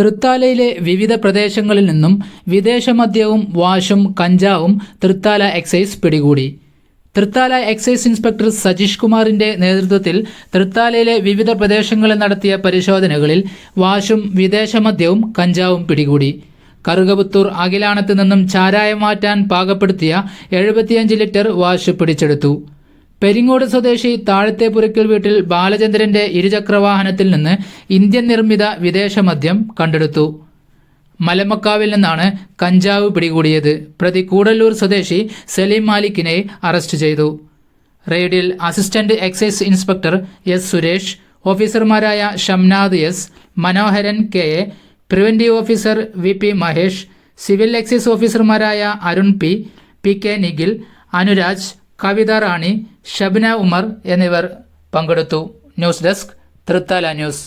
തൃത്താലയിലെ വിവിധ പ്രദേശങ്ങളിൽ നിന്നും വിദേശ മദ്യവും വാഷും കഞ്ചാവും തൃത്താല എക്സൈസ് പിടികൂടി. തൃത്താല എക്സൈസ് ഇൻസ്പെക്ടർ സജീഷ് കുമാറിന്റെ നേതൃത്വത്തിൽ തൃത്താലയിലെ വിവിധ പ്രദേശങ്ങളിൽ നടത്തിയ പരിശോധനകളിൽ വാഷും വിദേശ മദ്യവും കഞ്ചാവും പിടികൂടി. കറുകപുത്തൂർ അഖിലാണത്ത് നിന്നും ചാരായം മാറ്റാൻ പാകപ്പെടുത്തിയ എഴുപത്തിയഞ്ച് ലിറ്റർ വാഷ് പിടിച്ചെടുത്തു. പെരിങ്ങോട് സ്വദേശി താഴത്തെ പുരക്കൽ വീട്ടിൽ ബാലചന്ദ്രന്റെ ഇരുചക്രവാഹനത്തിൽ നിന്ന് ഇന്ത്യൻ നിർമ്മിത വിദേശ മദ്യം കണ്ടെടുത്തു. മലമക്കാവിൽ നിന്നാണ് കഞ്ചാവ് പിടികൂടിയത്. പ്രതി കൂടല്ലൂർ സ്വദേശി സലീം മാലിക്കിനെ അറസ്റ്റ് ചെയ്തു. റെയ്ഡിൽ assistant excise inspector S Suresh ഓഫീസർമാരായ Shamnad S Manoharan K A preventive officer V P Mahesh civil excise ഓഫീസർമാരായ Arun P P K Nikhil Anuraj Kavitha Rani Shabna Umar എന്നിവർ പങ്കെടുത്തു. News desk Thrithala news.